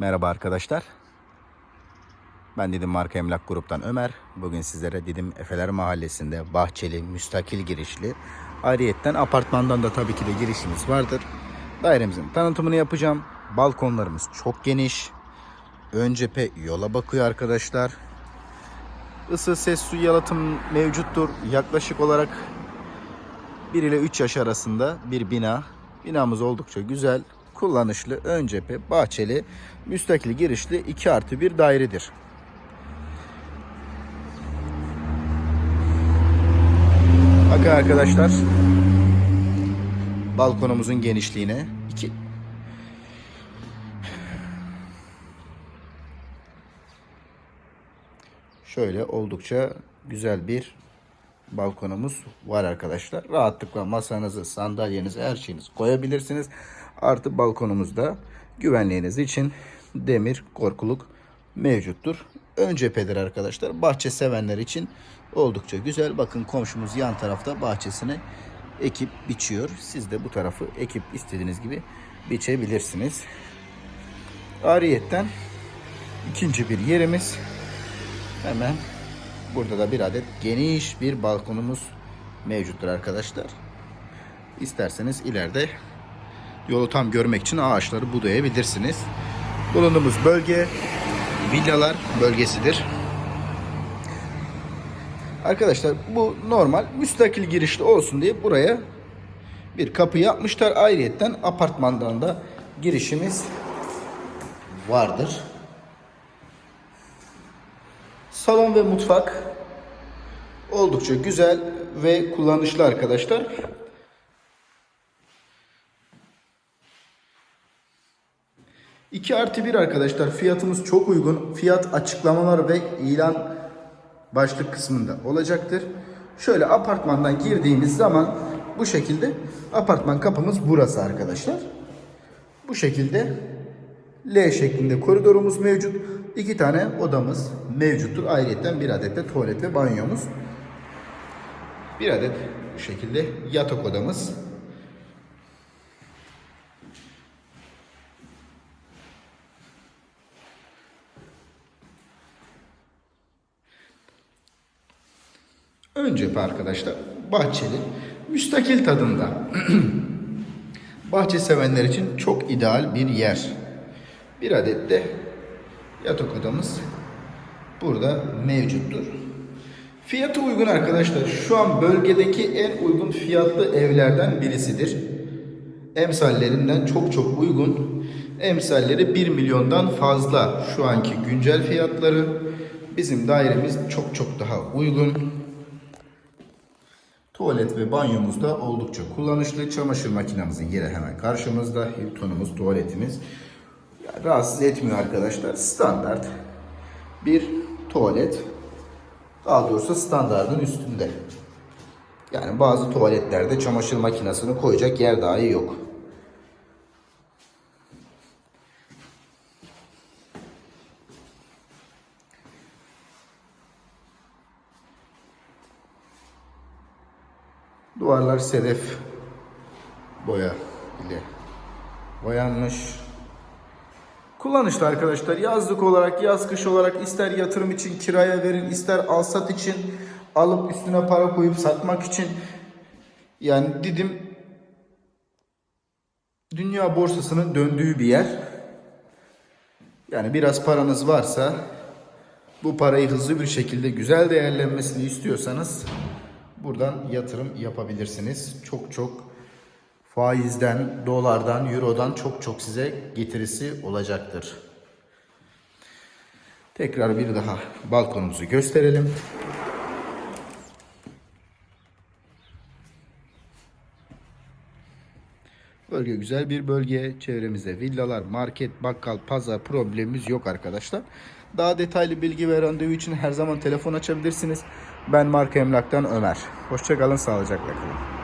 Merhaba arkadaşlar. Ben Didim Marka Emlak Grup'tan Ömer. Bugün sizlere Didim Efeler Mahallesi'nde bahçeli, müstakil girişli, ayrıyetten apartmandan da tabii ki de girişimiz vardır. Dairemizin tanıtımını yapacağım. Balkonlarımız çok geniş. Ön cephe yola bakıyor arkadaşlar. Isı, ses, su yalıtım mevcuttur. Yaklaşık olarak 1 ile 3 yaş arasında bir bina. Binamız oldukça güzel, kullanışlı, ön cephe, bahçeli, müstakil girişli 2 artı 1 dairedir. Bakın arkadaşlar, balkonumuzun genişliğine 2 Şöyle oldukça güzel bir balkonumuz var arkadaşlar. Rahatlıkla masanızı, sandalyenizi, her şeyinizi koyabilirsiniz. Artı balkonumuzda güvenliğiniz için demir korkuluk mevcuttur. Ön cephedir arkadaşlar. Bahçe sevenler için oldukça güzel. Bakın komşumuz yan tarafta bahçesini ekip biçiyor. Siz de bu tarafı ekip istediğiniz gibi biçebilirsiniz. Ariyetten ikinci bir yerimiz hemen Burada da bir adet geniş bir balkonumuz mevcuttur arkadaşlar. İsterseniz ileride yolu tam görmek için ağaçları budayabilirsiniz. Bulunduğumuz bölge villalar bölgesidir. Arkadaşlar bu normal müstakil girişli olsun diye buraya bir kapı yapmışlar. Ayrıyetten apartmandan da girişimiz vardır. Salon ve mutfak oldukça güzel ve kullanışlı arkadaşlar. İki artı bir arkadaşlar fiyatımız çok uygun. Fiyat açıklamalar ve ilan başlık kısmında olacaktır. Şöyle apartmandan girdiğimiz zaman bu şekilde apartman kapımız burası arkadaşlar. Bu şekilde L şeklinde koridorumuz mevcut. İki tane odamız mevcuttur. Ayrıca bir adet de tuvalet ve banyomuz. Bir adet bu şekilde yatak odamız. Ön cephe arkadaşlar bahçeli, müstakil tadında. Bahçe sevenler için çok ideal bir yer. Bir adet de yatak odamız burada mevcuttur. Fiyatı uygun arkadaşlar. Şu an bölgedeki en uygun fiyatlı evlerden birisidir. Emsallerinden çok çok uygun. Emsalleri 1 milyondan fazla şu anki güncel fiyatları. Bizim dairemiz çok çok daha uygun. Tuvalet ve banyomuz da oldukça kullanışlı. Çamaşır makinemizin yeri hemen karşımızda. Hilton'umuz, tuvaletimiz. Rahatsız etmiyor arkadaşlar. Standart bir tuvalet. Daha doğrusu standartın üstünde. Yani bazı tuvaletlerde çamaşır makinesini koyacak yer dahi yok. Duvarlar sedef boya ile boyanmış. Kullanışlı arkadaşlar. Yazlık olarak, yaz kış olarak ister yatırım için kiraya verin, ister alsat için alıp üstüne para koyup satmak için yani Didim dünya borsasının döndüğü bir yer. Yani biraz paranız varsa bu parayı hızlı bir şekilde güzel değerlenmesini istiyorsanız buradan yatırım yapabilirsiniz. Çok çok faizden, dolardan, eurodan çok çok size getirisi olacaktır. Tekrar bir daha balkonumuzu gösterelim. Bölge güzel bir bölge. Çevremizde villalar, market, bakkal, pazar problemimiz yok arkadaşlar. Daha detaylı bilgi ve randevu için her zaman telefon açabilirsiniz. Ben Marka Emlak'tan Ömer. Hoşçakalın, sağlıcakla kalın.